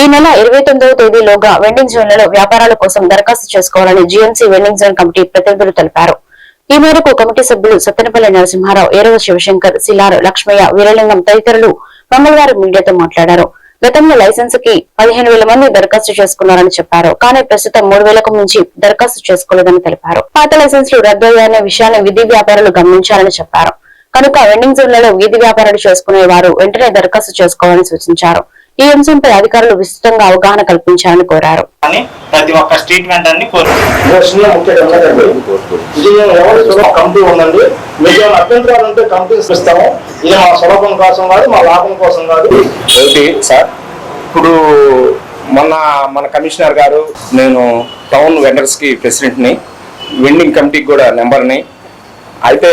ఈ నెల ఇరవై తొమ్మిదవ తేదీలోగా వెండింగ్ జోన్లలో వ్యాపారాల కోసం దరఖాస్తు చేసుకోవాలని జీఎంసీ వెండింగ్ జోన్ కమిటీ ప్రతినిధులు తెలిపారు. ఈ మేరకు కమిటీ సభ్యులు సత్తెనపల్లి నరసింహారావు ఏరవ శివశంకర్ సిలార్ లక్ష్మయ్య వీరలింగం తదితరులు మంగళవారం మీడియాతో మాట్లాడారు. గతంలో లైసెన్స్కి పదిహేను వేల మంది దరఖాస్తు చేసుకున్నారని చెప్పారు. కానీ ప్రస్తుతం మూడు వేలకు మించి దరఖాస్తు చేసుకోలేదని తెలిపారు. పాత లైసెన్సులు రద్దయ్యాయనే విషయాన్ని విధి వ్యాపారులు గమనించాలని చెప్పారు. కనుక వెండింగ్ జోన్లలో వీధి వ్యాపారాలు చేసుకునే వారు వెంటనే దరఖాస్తు చేసుకోవాలని సూచించారు. ఈ అంశంపై అధికారులు విస్తృతంగా అవగాహన కల్పించాలని కోరారు. అని ప్రతి ఒక్క స్ట్రీట్ కమిటీ ఉందండి. మీకు అభ్యంతరాలు ఉంటే కమిటీ ఇస్తాము ఇది మా సులభం కోసం కాదు మా లాభం కోసం కాదు. సార్? ఇప్పుడు మొన్న మన కమిషనర్ గారు నేను టౌన్ వెండర్స్కి ప్రెసిడెంట్ని వెండింగ్ కమిటీకి కూడా నెంబర్ని అయితే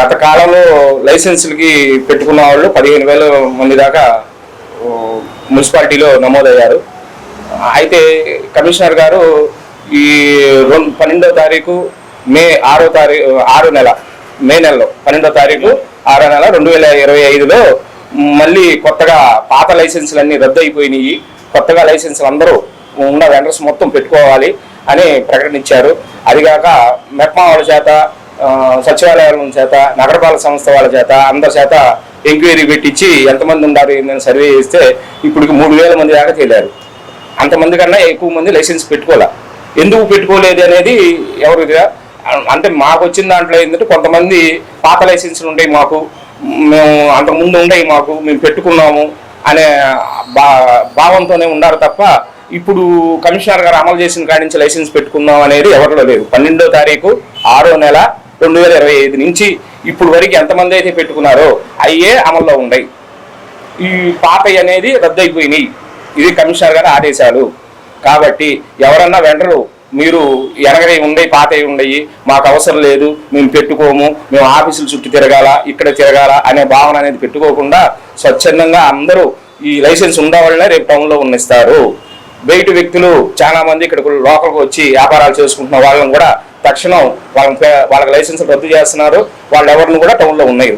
గత కాలంలో లైసెన్సులకి పెట్టుకున్న వాళ్ళు పదిహేను వేల మంది దాకా మున్సిపాలిటీలో నమోదయ్యారు. అయితే కమిషనర్ గారు ఈ రెండు పన్నెండో తారీఖు మే ఆరో తారీఖు ఆరో నెల మే నెలలో పన్నెండో తారీఖు ఆరో నెల రెండు వేల ఇరవై ఐదులో మళ్ళీ కొత్తగా పాత లైసెన్సులన్నీ రద్దు అయిపోయినాయి కొత్తగా లైసెన్సులు అందరూ ఉన్న వెండర్స్ మొత్తం పెట్టుకోవాలి అని ప్రకటించారు. అదిగాక మెప్మా వాళ్ళ చేత సచివాలయాల చేత నగరపాలక సంస్థ వాళ్ళ చేత అందరి చేత ఎంక్వైరీ పెట్టించి ఎంతమంది ఉన్నారు ఏందని సర్వే చేస్తే ఇప్పుడు మూడు వేల మంది దాకా తేలారు. అంతమంది కన్నా ఎక్కువ మంది లైసెన్స్ పెట్టుకోలే. ఎందుకు పెట్టుకోలేదు అనేది ఎవరు అంటే మాకు వచ్చిన దాంట్లో ఏంటంటే కొంతమంది పాత లైసెన్సులు ఉంటాయి మాకు మేము అంతకుముందు ఉండేవి మాకు మేము పెట్టుకున్నాము అనే బా భావంతోనే ఉన్నారు తప్ప ఇప్పుడు కమిషనర్ గారు అమలు చేసిన కాడి నుంచి లైసెన్స్ పెట్టుకుందాం అనేది ఎవరిలో లేదు. పన్నెండో తారీఖు ఆరో నెల రెండు వేల ఇరవై ఐదు నుంచి ఇప్పుడు వరకు ఎంతమంది అయితే పెట్టుకున్నారో అయ్యే అమల్లో ఉన్నాయి ఈ పాతయి అనేది రద్దయిపోయినాయి. ఇది కమిషనర్ గారు ఆదేశాలు. కాబట్టి ఎవరన్నా వెంటరు మీరు ఎనగై ఉండయి పాతయి ఉండయి మాకు అవసరం లేదు మేము పెట్టుకోము మేము ఆఫీసులు చుట్టూ తిరగాల ఇక్కడ తిరగాల అనే భావన అనేది పెట్టుకోకుండా స్వచ్ఛందంగా అందరూ ఈ లైసెన్స్ ఉండవాళ్ళనే రేపు టౌన్లో ఉన్నిస్తారు. బయట వ్యక్తులు చాలా మంది ఇక్కడ లోకల్కి వచ్చి వ్యాపారాలు చేసుకుంటున్న వాళ్ళని కూడా తక్షణం వాళ్ళ వాళ్ళకి లైసెన్స్ రద్దు చేస్తున్నారు. వాళ్ళు ఎవరిని కూడా టౌన్లో ఉన్నాయి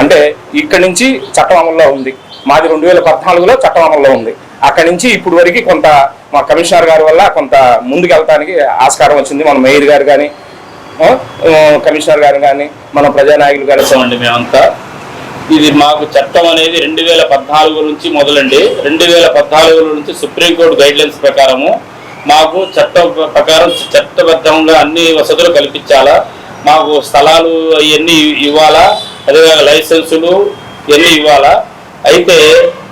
అంటే ఇక్కడి నుంచి చట్టం అమల్లో ఉంది. మాది రెండు వేల పద్నాలుగులో చట్టం అమల్లో ఉంది. అక్కడి నుంచి ఇప్పుడు వరకు కొంత మా కమిషనర్ గారి వల్ల కొంత ముందుకు వెళ్ళటానికి ఆస్కారం వచ్చింది. మన మేయర్ గారు కానీ కమిషనర్ గారు కానీ మన ప్రజానాయకులు కానీ మేమంతా. ఇది మాకు చట్టం అనేది రెండు వేల పద్నాలుగు నుంచి మొదలండి. రెండు వేల పద్నాలుగు నుంచి సుప్రీంకోర్టు గైడ్లైన్స్ ప్రకారము మాకు చట్టం ప్రకారం చట్టబద్ధంగా అన్ని వసతులు కల్పించాలా. మాకు స్థలాలు అవన్నీ ఇవ్వాలా. అదేవిధంగా లైసెన్సులు ఇవన్నీ ఇవ్వాలా. అయితే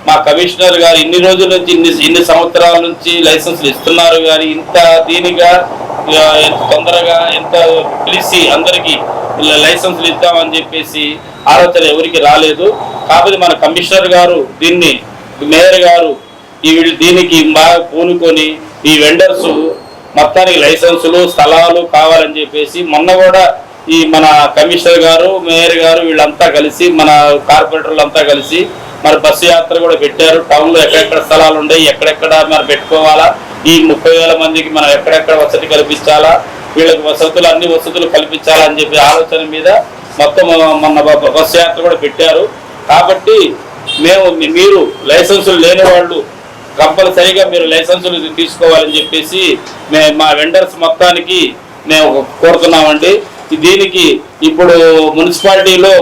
మా కమిషనర్ గారు ఇన్ని రోజుల నుంచి ఇన్ని ఇన్ని సంవత్సరాల నుంచి లైసెన్సులు ఇస్తున్నారు. కానీ ఇంత దీనిగా ఎంత తొందరగా ఎంత పిలిచి అందరికీ ఇలా లైసెన్సులు ఇద్దామని చెప్పేసి ఆలోచన ఎవరికి రాలేదు. కాకపోతే మన కమిషనర్ గారు దీన్ని మేయర్ గారు ఈ దీనికి బాగా పూనుకొని ఈ వెండర్స్ మొత్తానికి లైసెన్సులు స్థలాలు కావాలని చెప్పేసి మొన్న కూడా ఈ మన కమిషనర్ గారు మేయర్ గారు వీళ్ళంతా కలిసి మన కార్పొరేటర్లు అంతా కలిసి మరి బస్సు యాత్ర కూడా పెట్టారు. టౌన్లో ఎక్కడెక్కడ స్థలాలు ఉన్నాయి ఎక్కడెక్కడ మరి పెట్టుకోవాలా ఈ ముప్పై వేల మందికి మనం ఎక్కడెక్కడ వసతి కల్పించాలా వీళ్ళకి వసతులు అన్ని వసతులు కల్పించాలని చెప్పి ఆలోచన మీద మొత్తం మొన్న బ- బస్సు యాత్ర కూడా పెట్టారు. కాబట్టి మేము మీరు లైసెన్సులు లేని వాళ్ళు కంపల్సరీగా మీరు లైసెన్సులు తీసుకోవాలని చెప్పేసి మేము మా వెండర్స్ మొత్తానికి మేము కోరుతున్నామండి. దీనికి ఇప్పుడు మున్సిపాలిటీలో